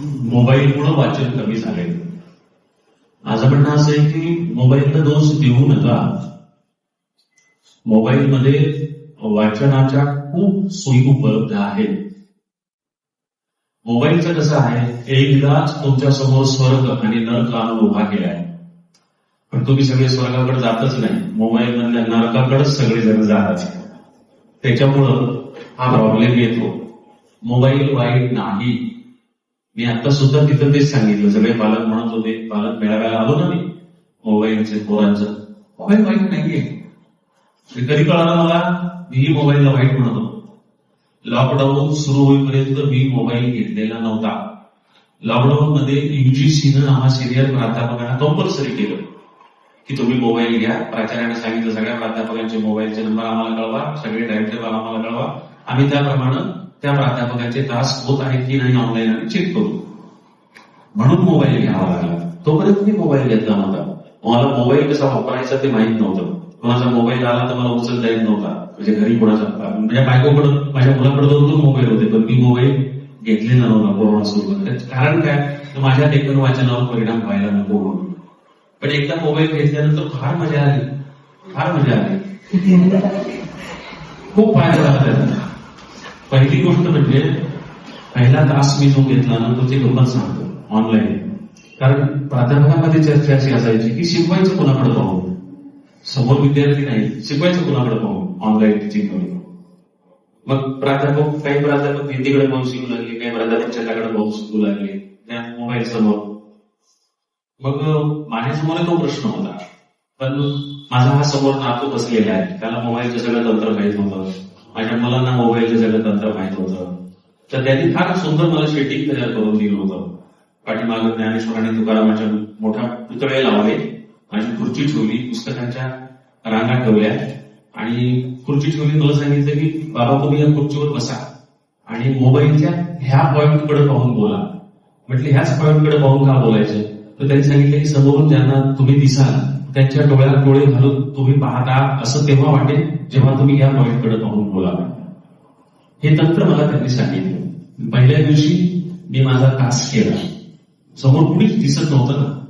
मोबाईलमुळं वाचन कमी झाले माझं म्हणणं असं आहे की मोबाईलला दोष देऊ नका. मोबाईलमध्ये वाचनाच्या खूप सोयी उपलब्ध आहेत. मोबाईलचं कसं आहे एकदाच तुमच्यासमोर स्वर्ग आणि नरक आणून उभा आहे पण तुम्ही सगळे स्वर्गाकडे जातच नाही. मोबाईल मधल्या नरकाकडेच सगळे जण जातात. त्याच्यामुळं हा प्रॉब्लेम येतो. मोबाईल वाईट नाही. मी आता सुद्धा तिथं तेच सांगितलं सगळे पालक म्हणत होते पालक मेळाव्याला आलो ना मी मोबाईलचे पोरांचं. मोबाईल वाईट नाहीये. कधी कळालं मला मीही मोबाईलला वाईट म्हणत. होतो लॉकडाऊन सुरू होईपर्यंत मी मोबाईल घेतलेला नव्हता. लॉकडाऊन मध्ये युजीसीनं हा सिनियर प्राध्यापकांना कंपल्सरी केलं. की तुम्ही मोबाईल घ्या प्राचार्याने सांगितलं सगळ्या प्राध्यापकांचे मोबाईलचे नंबर आम्हाला कळवा सगळे टाइम टेबल आम्हाला कळवा. आम्ही त्याप्रमाणे त्या प्राध्यापकांचे तास होत आहेत की नाही ऑनलाईन आम्ही चेक करू. म्हणून मोबाईल घ्यावा लागला. तोपर्यंत मी मोबाईल घेतला नव्हता. मला मोबाईल कसा वापरायचा ते माहीत नव्हतं. कोणाचा मोबाईल आला तर मला उचलता येत नव्हता. म्हणजे घरी कोणाचा म्हणजे बायकोकडे माझ्या मुलाकडे दोन दोन मोबाईल होते पण मी मोबाईल घेतलेला नव्हता कोरोना सुरू कारण काय? तर माझ्या लेखन वाचनावर परिणाम व्हायला नको म्हणून. पण एकदा मोबाईल घेतल्यानंतर फार मजा आली. फार मजा आली. खूप फायदा झाला त्याचा. पहिली गोष्ट म्हणजे पहिला तास मी जो घेतला ना तो ते लोकांना सांगतो ऑनलाईन कारण प्राध्यापकांमध्ये चर्चा अशी असायची की शिकवायचं कोणाकडे पाहू? समोर विद्यार्थी नाही शिकवायचं कोणाकडे पाहू? ऑनलाईन टीचिंग करून मग प्राध्यापक काही प्राध्यापक हिंदीकडे पाहून शिकू लागले काही प्राध्यापक छताकडे पाहून शिकू लागले त्या मोबाईल समोर. मग माझ्यासमोर तो प्रश्न होता. पण माझा हा समोर नातू बसलेला आहे त्याला मोबाईलचं सगळं तंत्र माहीत होतं माझ्या मुलांना मोबाईलचं सगळं तंत्र माहीत होतं. तर त्यांनी फार सुंदर मला शेटिंग तयार करून दिलं होतं. पाठीमागं ज्ञानेश्वरांनी तुकारामाच्या मोठा पुतळे लावले माझी खुर्ची ठेवली पुस्तकांच्या रांगा ठेवल्या आणि खुर्ची ठेवली. मला सांगितलं की बाबा तुम्ही या खुर्चीवर बसा आणि मोबाईलच्या ह्या पॉइंटकडे पाहून बोला. म्हटलं ह्याच पॉइंटकडे पाहून का बोलायचं? तर त्यांनी सांगितलं की समोरून ज्यांना तुम्ही दिसाल त्यांच्या डोळ्यात डोळे घालून तुम्ही पाहता असं तेव्हा वाटेल जेव्हा तुम्ही या पॉईंटकडे पाहून बोला हे तंत्र मला त्यांनी सांगितलं. पहिल्या दिवशी मी माझा तास केला. समोर कुणीच दिसत नव्हतं ना.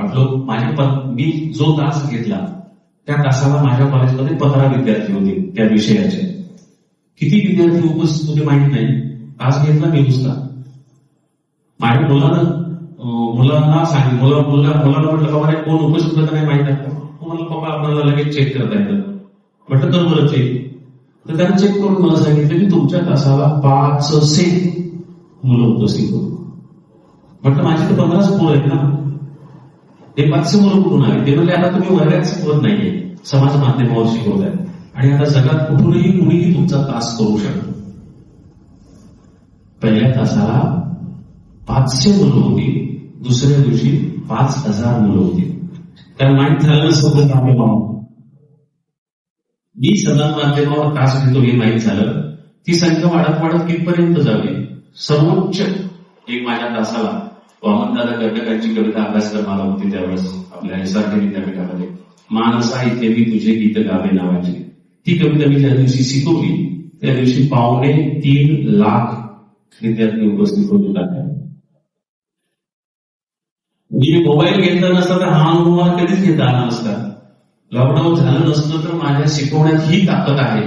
आपलं माझ्या प- मी जो तास घेतला त्या तासाला माझ्या कॉलेजमध्ये पंधरा विद्यार्थी होते त्या विषयाचे. किती विद्यार्थी उपस्थित होते माहीत नाही. तास घेतला मी नुसता माझ्या मुलानं मुलांना सांगितलं? मुला मुला मुलांना म्हटलं बाबा रे, कोण उपस्थित होतं नाही माहीत आहे मला पप्पा म्हणलं आपल्याला लगेच चेक करता येतं. म्हटलं तर बरं चेक तर त्यांना चेक करून मला सांगितलं की तुमच्या तासाला पाचशे मुलं उपस्थित होती. म्हटलं माझी तर पंधराच पोरं आहेत ना. ते पाचशे मुलं कुठून आले? ते म्हणजे आता तुम्ही वर्गात शिकवत नाहीये. समाज माध्यमावर शिकवत आहे आणि आता जगात कुठूनही कुणीही तुमचा तास करू शकतो. पहिल्या तासाला पाचशे मुलं होती. दुसऱ्या दिवशी पाच हजार मुलं होती. कारण माहीत झालं सोबत आम्ही पाहू. मी समाज माध्यमावर तास घेतो हे माहीत झालं. ती संख्या वाढत वाढत कितपर्यंत जावी? सर्वोच्च एक माझ्या तासाला. वामनदादा कर्णकांची कविता अभ्यासक्रमाला होती त्यावेळेस आपल्या एसआरटी विद्यापीठामध्ये. मानसा इथे मी तुझे गीत गावे नावाची. ती कविता मी ज्या दिवशी शिकवली त्या दिवशी पावणे तीन लाख विद्यार्थी उपस्थित होते. त्यात. मी मोबाईल घेतला नसता तर हा अनुभव मला कधीच घेता आला नसता. लॉकडाऊन झालं नसतं तर माझ्या शिकवण्यात ही ताकद आहे.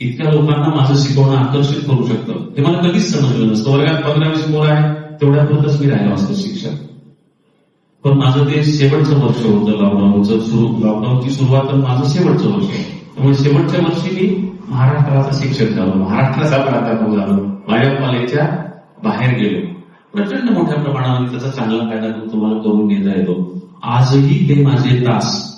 इतक्या लोकांना माझं शिकवणं आकर्षित करू शकतं. हे मला कधीच समजलं नसतं. वर्गात पंधरा वीस मुलं आहे तेवढ्यापुरतच मी राहिलो असतो शिक्षक पण माझं ते शेवटचं वर्ष होतं लॉकडाऊनचं सुरू. लॉकडाऊनची सुरुवात तर माझं शेवटचं वर्ष. त्यामुळे शेवटच्या वर्षी मी महाराष्ट्राचा शिक्षक झालो. महाराष्ट्राचा प्राध्यापक झालो माझ्या कॉलेजच्या बाहेर गेलो. प्रचंड मोठ्या प्रमाणामध्ये त्याचा चांगला फायदा तुम्हाला करून घेता येतो. आजही ते माझे तास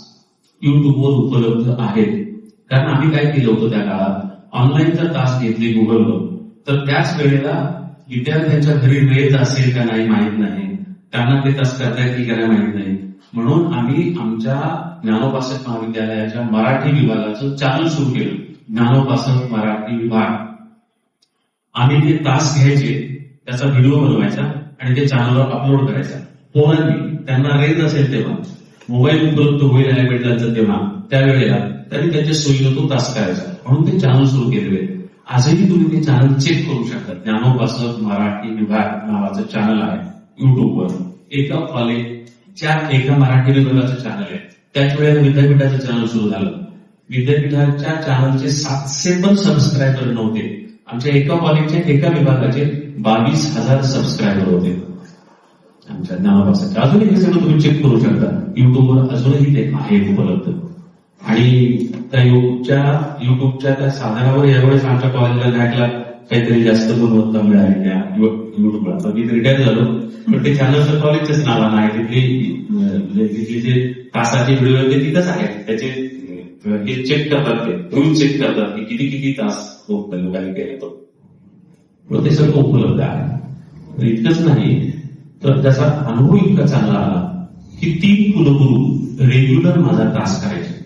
युट्यूबवर उपलब्ध आहेत. कारण आम्ही काय केलं होतं त्या काळात? ऑनलाईनचा तास घेतले गुगलवर तर त्याच वेळेला विद्यार्थ्यांच्या घरी वेळ असेल का नाही माहीत नाही. त्यांना ते तास करता येतील का नाही माहीत नाही. म्हणून आम्ही आमच्या ज्ञानोपासक महाविद्यालयाच्या मराठी विभागाचं चॅनल सुरू केलं. ज्ञानोपासक मराठी विभाग. आम्ही ते तास घ्यायचे. त्याचा व्हिडिओ बनवायचा आणि ते चॅनलवर अपलोड करायचा. पोरांनी त्यांना रेंज असेल तेव्हा. मोबाईल उपलब्ध होईल अॅलेमेंटलाचं तेव्हा. त्यावेळेला त्यांनी त्यांच्या सोयीनं तो तास करायचा. म्हणून ते चॅनल सुरू केलेले आजही तुम्ही ते चॅनल चेक करू शकता. ज्ञानोपासक मराठी विभाग नावाचं चॅनल आहे. युट्यूबवर एका कॉलेजच्या एका मराठी विभागाचं चॅनल आहे. त्याच वेळेला विद्यापीठाचं चॅनल सुरू झालं. विद्यापीठाच्या चॅनलचे सातशे पण सबस्क्रायबर नव्हते. आमच्या एका कॉलेजच्या एका विभागाचे बावीस हजार सबस्क्रायबर होते. आमच्या नावापासून. अजूनही हे सगळं तुम्ही चेक करू शकता. युट्यूबवर अजूनही ते आहे उपलब्ध. आणि त्या युट्यूबच्या युट्यूबच्या त्या साधनावर यावेळेस आमच्या कॉलेजला नॅटला काहीतरी जास्त गुणवत्ता मिळाली त्या युट्यूबला तर मी रिटायर झालो. पण ते चॅनल कॉलेजच्याच नावानं नाही तिथली तिथले तिथली जे तासाचे व्हिडिओ आहेत ते तिथंच आहेत. त्याचे हे चेक करतात ते. रूल चेक करतात की किती किती तास लोकांनी केले तो पण ते सगळं उपलब्ध आहे. इतकंच नाही तर त्याचा अनुभव इतका चांगला आला की तीन कुलगुरू रेग्युलर माझा क्लास करायचे.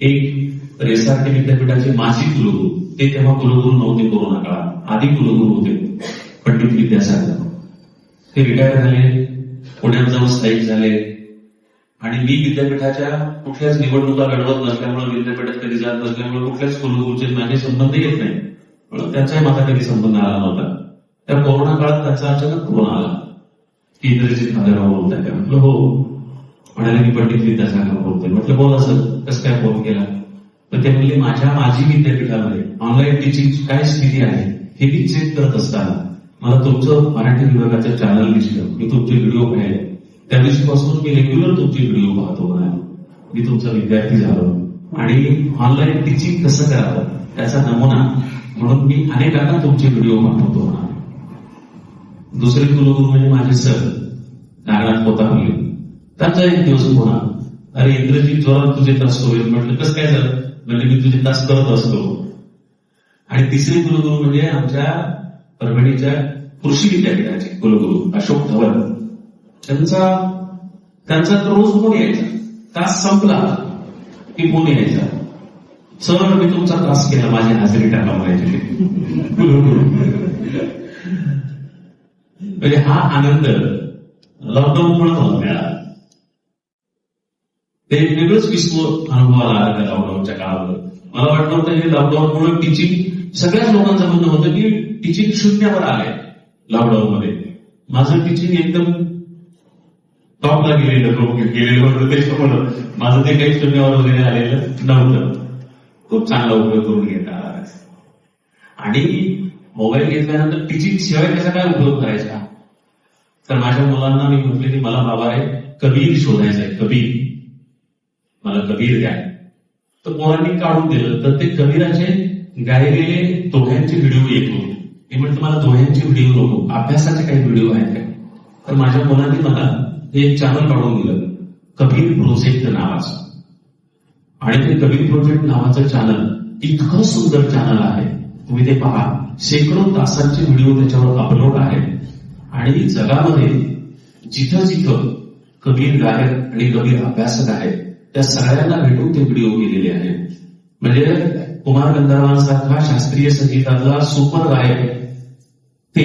एक रेसारखे विद्यापीठाचे माजी कुलगुरू ते तेव्हा कुलगुरू नव्हते कोरोना काळात आधी कुलगुरू होते पंडित विद्यासागर. ते रिटायर झाले पुण्यात जाऊन स्थायिक झाले. आणि मी विद्यापीठाच्या कुठल्याच निवडणुका लढवत नसल्यामुळे विद्यापीठात कधी जात नसल्यामुळे कुठल्याच कुलगुरूचे माझे संबंध येत नाही. त्यांचाही माझा कधी संबंध आला नव्हता. त्या कोरोना काळात त्यांचा अचानक फोन आला. की इंद्रजित भालेराव बोलत आहे म्हटलं हो. म्हणाले मी पंडित विद्यासागर बोलतोय. म्हटलं बोल असं. कसं काय फोन केला? तर ते म्हणले माझ्या माझी विद्यापीठामध्ये ऑनलाईन टीचिंग काय स्थिती आहे हे मी चेक करत असताना मला तुमचं मराठी विभागाचं चॅनल दिसलं. मी तुमचे व्हिडिओ पाहिले. त्या दिवशीपासून मी रेग्युलर तुमचे व्हिडिओ पाहतो म्हणाले मी तुमचा विद्यार्थी झालो. आणि ऑनलाईन टीचिंग कसं करावं त्याचा नमुना म्हणून मी अनेकांना तुमचे व्हिडिओ पाठवतो म्हणा दुसरे कुलगुरू म्हणजे माझे सर नागनाथ पोतावले त्यांचा एक दिवस म्हणा अरे इंद्रजीत जोरात तुझे तास होईल. म्हटलं कसं काय झालं म्हणजे मी तुझे तास करत असतो. आणि तिसरे कुलगुरू म्हणजे आमच्या परभणीच्या कृषी विद्यापीठाचे कुलगुरू अशोक धवन. त्यांचा त्यांचा तर रोज फोन यायचा. तास संपला की फोन यायचा. सर मी तुमचा त्रास केला माझी हजेरी टाका म्हणजे हा आनंद लॉकडाऊन मुळे मला मिळाला. ते वेगळंच विश्व अनुभवाला आला त्या लॉकडाऊनच्या काळामध्ये. मला वाटलं होतं हे लॉकडाऊन मुळे टीचिंग सगळ्याच लोकांचं म्हणणं होतं की टीचिंग शून्यावर आलंय लॉकडाऊन मध्ये. माझं टीचिंग एकदम टॉपला गेलेलं लोक गेलेलं होतं त्याच्यामुळं माझं ते काही शून्यावर वगैरे आलेलं नव्हतं. खूप चांगला उपयोग करून घेता आणि मोबाईल घेतल्यानंतर टीचिंग शिवाय त्याचा काय उपयोग करायचा? तर माझ्या मुलांना मी म्हटले की मला बाबा आहे कबीर शोधायचा आहे कबीर. मला कबीर काय तर पोरांनी काढून दिलं. तर ते कबीराचे गायलेले दोह्यांचे व्हिडिओ येत होते. मी म्हटलं मला दोह्यांचे व्हिडिओ नको अभ्यासाचे काही व्हिडिओ आहेत का? तर माझ्या मुलांनी मला ते एक चॅनल काढून दिलं. कबीर प्रोजेक्ट नावाचं. आणि ते कबीर प्रोजेक्ट नावाचं चॅनल इतकं सुंदर चॅनल आहे. तुम्ही ते पहा. शेकडो तासांचे व्हिडिओ त्याच्यावर अपलोड आहेत. आणि जगामध्ये जिथं जिथं कबीर गायक आणि कबीर अभ्यासक आहेत त्या सगळ्यांना भेटून ते व्हिडिओ केलेले आहेत. म्हणजे कुमार गंधर्वांसारखा शास्त्रीय संगीतातला सुपर गायक ते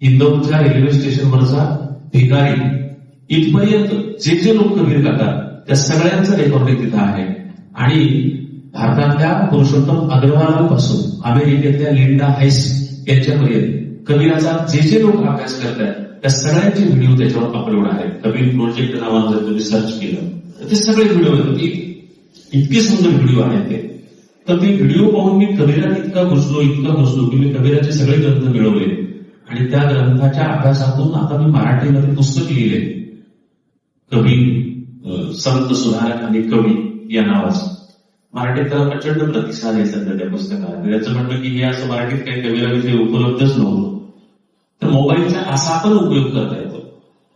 इंदौरच्या रेल्वे स्टेशनवरचा भिकारी इथपर्यंत जे जे लोक कबीर करतात त्या सगळ्यांचं रेकॉर्डिंग तिथं आहे. आणि भारतातल्या पुरुषोत्तम अग्रवालापासून अमेरिकेतल्या लिंडा हायस यांच्यापर्यंत कबीराचा जे जे लोक अभ्यास करतात त्या सगळ्यांचे व्हिडिओ त्याच्यावर अपलोड आहेत. कबीर प्रोजेक्ट नावानं जर तुम्ही सर्च केलं तर ते सगळे व्हिडिओ येतात इतके सुंदर व्हिडिओ आहेत ते. तर ते व्हिडिओ पाहून मी कबीरात इतका घुसलो इतका घुसलो की मी कबीराचे सगळे ग्रंथ मिळवले. आणि त्या ग्रंथाच्या अभ्यासातून आता मी मराठीमध्ये पुस्तक लिहिले. कवी संत सुधारक आणि कवी या नावाचं. मराठीत त्याला प्रचंड प्रतिसाद आहे सध्या त्या पुस्तकाला. त्याचं म्हणणं की हे असं मराठीत काही कविराविषयी उपलब्धच नव्हतं. तर मोबाईलचा असा पण उपयोग करता येतो.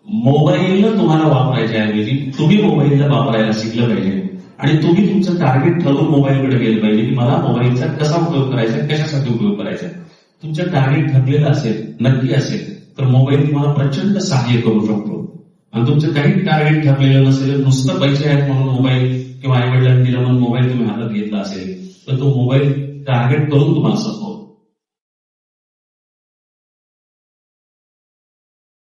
मोबाईलला तुम्हाला वापरायच्या ऐवजी तुम्ही मोबाईलला वापरायला शिकलं पाहिजे. आणि तुम्ही तुमचं टार्गेट ठरवून मोबाईलकडे गेलं पाहिजे की मला मोबाईलचा कसा उपयोग करायचा कशासाठी उपयोग करायचा. तुमचं टार्गेट ठरलेलं असेल नक्की असेल तर मोबाईल तुम्हाला प्रचंड सहाय्य करू शकतो. आणि तुमचं काही टार्गेट ठरलेलं नसेल नुसतं पैसे आहेत म्हणून मोबाईल किंवा आई वडिलांनी दिला म्हणून मोबाईल तुम्ही हातात घेतला असेल तर तो मोबाईल टार्गेट करून तुम्हाला